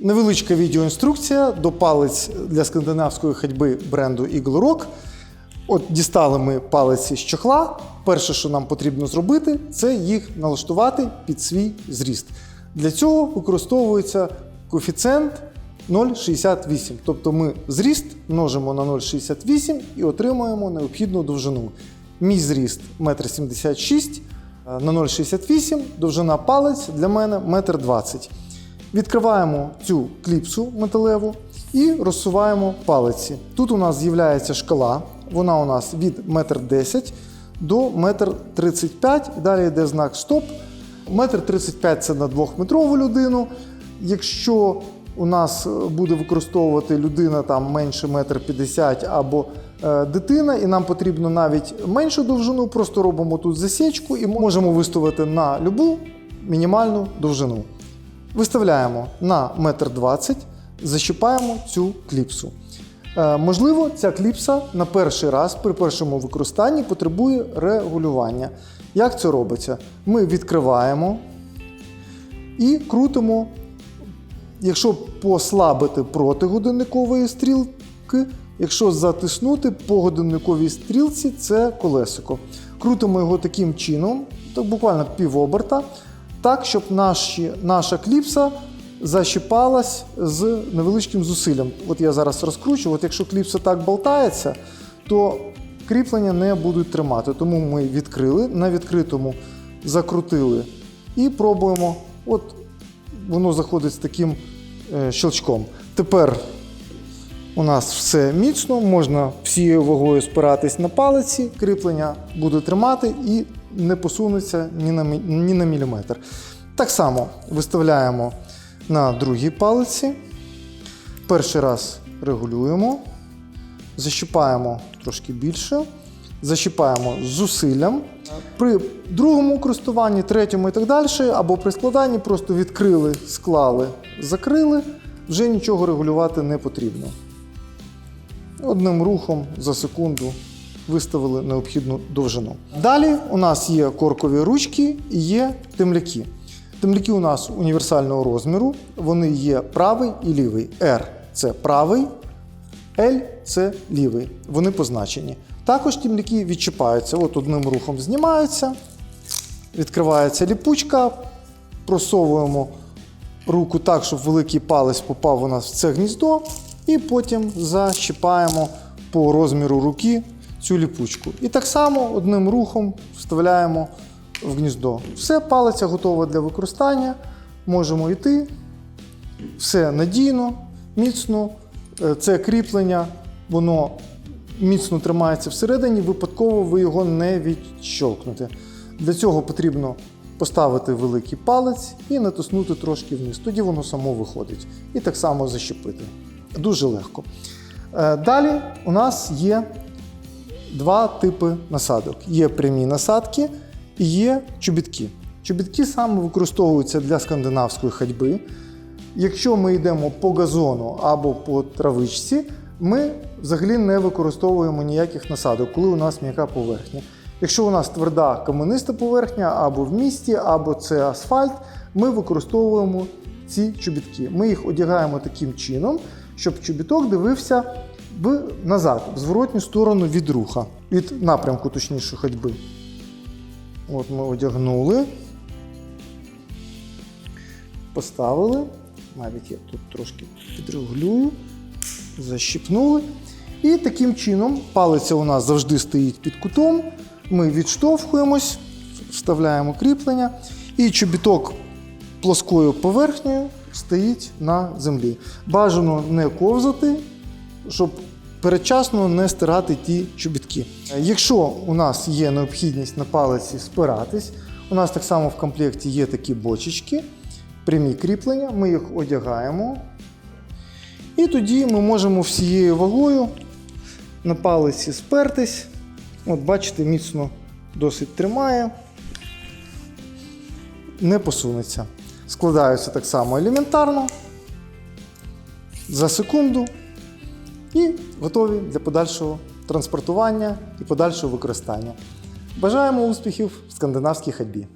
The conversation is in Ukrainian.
Невеличка відеоінструкція до палець для скандинавської ходьби бренду Eagle Rock. От дістали ми палиці з чохла. Перше, що нам потрібно зробити, це їх налаштувати під свій зріст. Для цього використовується коефіцієнт 0,68. Тобто ми зріст множимо на 0,68 і отримуємо необхідну довжину. Мій зріст 1,76 м, на 0,68 довжина палець для мене 1,20 м. Відкриваємо цю кліпсу металеву і розсуваємо палиці. Тут у нас з'являється шкала, вона у нас від 1,10 м до 1,35 м, далі йде знак стоп. 1,35 м це на 2-метрову людину. Якщо у нас е, буде використовувати людина там менше 1,50 м або е, дитина, і нам потрібно навіть меншу довжину, просто робимо тут засічку і можемо виставити на любу мінімальну довжину. Виставляємо на 1,20 м, защіпаємо цю кліпсу. Е, можливо, ця кліпса на перший раз при першому використанні потребує регулювання. Як це робиться? Ми відкриваємо і крутимо. Якщо послабити проти годинникової стрілки, якщо затиснути по годинниковій стрілці, це колесико. Крутимо його таким чином, так буквально півоберта, так, щоб наші, наша кліпса защіпалась з невеличким зусиллям. От я зараз розкручу, от якщо кліпса так болтається, то кріплення не будуть тримати. Тому ми відкрили, на відкритому закрутили і пробуємо. От воно заходить з таким е, щелчком. Тепер у нас все міцно, можна всією вагою спиратись на палиці, кріплення буде тримати і не посунеться ні на, ні на міліметр. Так само виставляємо на другій палиці. Перший раз регулюємо, защіпаємо трошки більше, защіпаємо зусиллям. При другому користуванні, третьому і так далі, або при складанні просто відкрили, склали, закрили, вже нічого регулювати не потрібно. Одним рухом за секунду виставили необхідну довжину. Далі у нас є коркові ручки і є темляки. Темляки у нас універсального розміру, вони є правий і лівий. R це правий, L це лівий. Вони позначені. Також темляки відчіпаються. От одним рухом знімаються, відкривається ліпучка, просовуємо руку так, щоб великий палець попав у нас в це гніздо, і потім защіпаємо по розміру руки цю ліпучку. І так само одним рухом вставляємо в гніздо. Все, палиця готова для використання. Можемо йти. Все надійно, міцно. Е, Це кріплення, воно міцно тримається всередині, випадково ви його не відщолкнете. Для цього потрібно поставити великий палець і натиснути трошки вниз. Тоді воно само виходить. І так само защепити. Дуже легко. Е, Далі у нас є два типи насадок: є прямі насадки і є чобітки. Чобітки саме використовуються для скандинавської ходьби. Якщо ми йдемо по газону або по травичці, ми взагалі не використовуємо ніяких насадок, коли у нас м'яка поверхня. Якщо у нас тверда камениста поверхня або в місті, або це асфальт, ми використовуємо ці чобітки. Ми їх одягаємо таким чином, щоб чобіток дивився в назад, в зворотню сторону від руха, від напрямку, точніше, ходьби. От ми одягнули, поставили. Навіть я тут трошки підрегулюю, защіпнули. І таким чином палиця у нас завжди стоїть під кутом. Ми відштовхуємось, вставляємо кріплення, і чобіток плоскою поверхнею стоїть на землі. Бажано не ковзати, щоб передчасно не стирати ті чобітки. Якщо у нас є необхідність на палиці спиратись, у нас так само в комплекті є такі бочечки, прямі кріплення, ми їх одягаємо. І тоді ми можемо всією вагою на палиці спертись. От бачите, міцно досить тримає, не посунеться. Складаються так само елементарно за секунду і готові для подальшого транспортування і подальшого використання. Бажаємо успіхів в скандинавській ходьбі!